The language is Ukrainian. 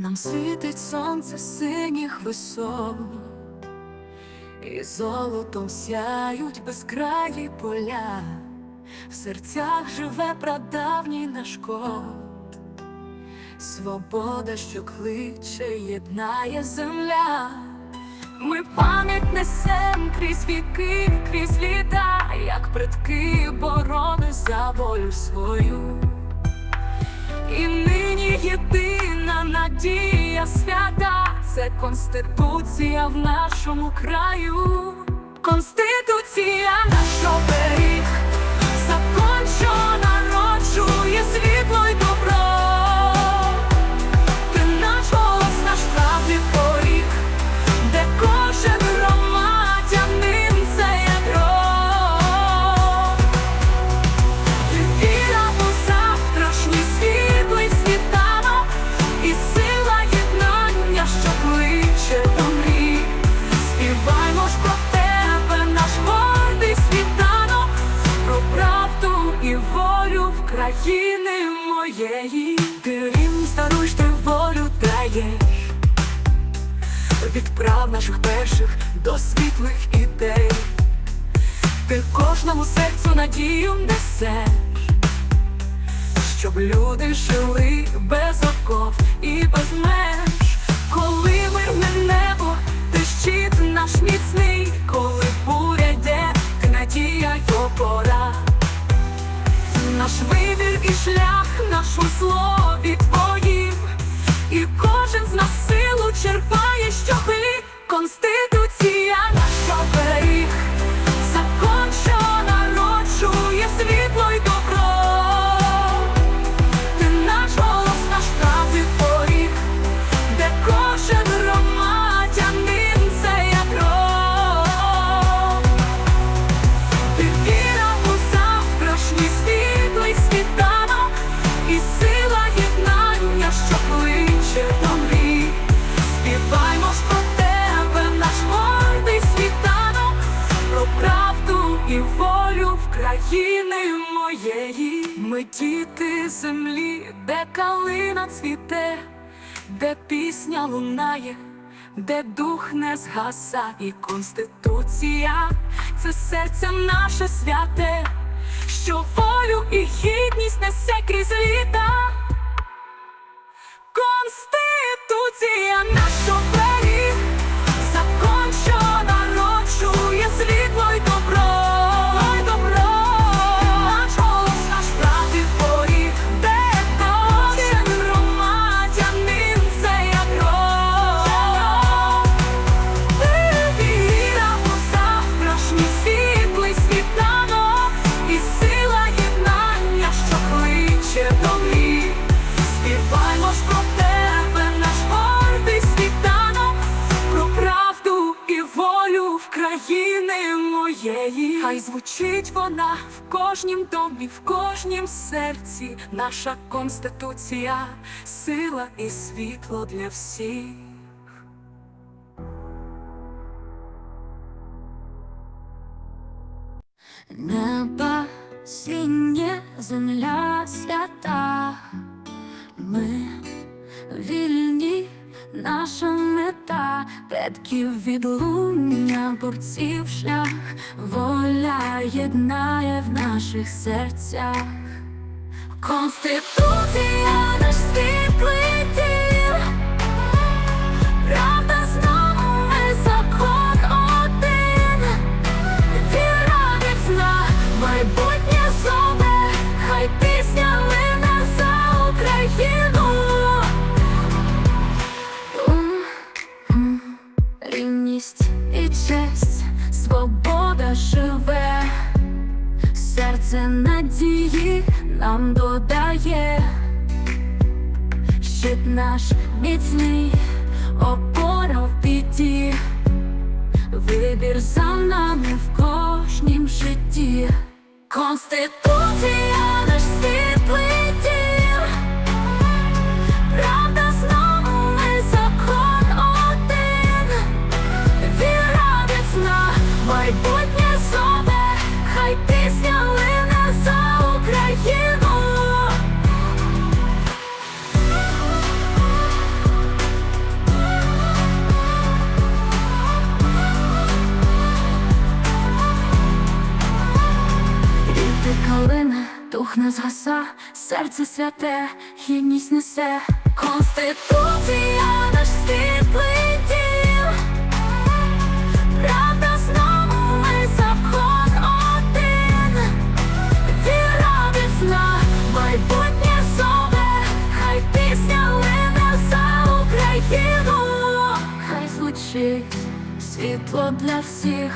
Нам світить сонце синіх висот, і золотом сяють безкраї поля, в серцях живе прадавній наш код, свобода, що кличе, єднає земля. Ми пам'ять несем крізь віки, крізь літа, як предки борони за волю свою. І нині єдина надія свята це конституція в нашому краю. Конституція наш оберіг, закон, що народжує світло від прав наших перших до світлих ідей. Ти кожному серцю надію несеш, щоб люди жили без оков і без меж. Коли мирне небо, ти щит наш міцний, коли буря йде, ти надія й опора. Наш вибір і шлях, наш у слові твоїм, і кожен з нас черпає, щоби Конституція і волю в країни моєї. Ми діти землі, де калина цвіте, де пісня лунає де дух не згаса, і конституція це серце наше святе, що волю і гідність несе крізь літа. Конституція наш моєї. Хай звучить вона в кожнім домі, в кожнім серці. Наша конституція, сила і світло для всіх. Неба синє, земля свята, ми вільні, наша мета, від луння борців шлях, воля єднає в наших серцях. Конституція наш світлий серце надії нам додає, щит наш міцний, опора в біді. Вибір за нами в кожнім житті. Конституція серце святе, гідність несе. Конституція наш світлий дім. Правда знову ми закон один. Віра міцна, майбутнє сове, хай пісня лине за Україну, хай звучить світло для всіх.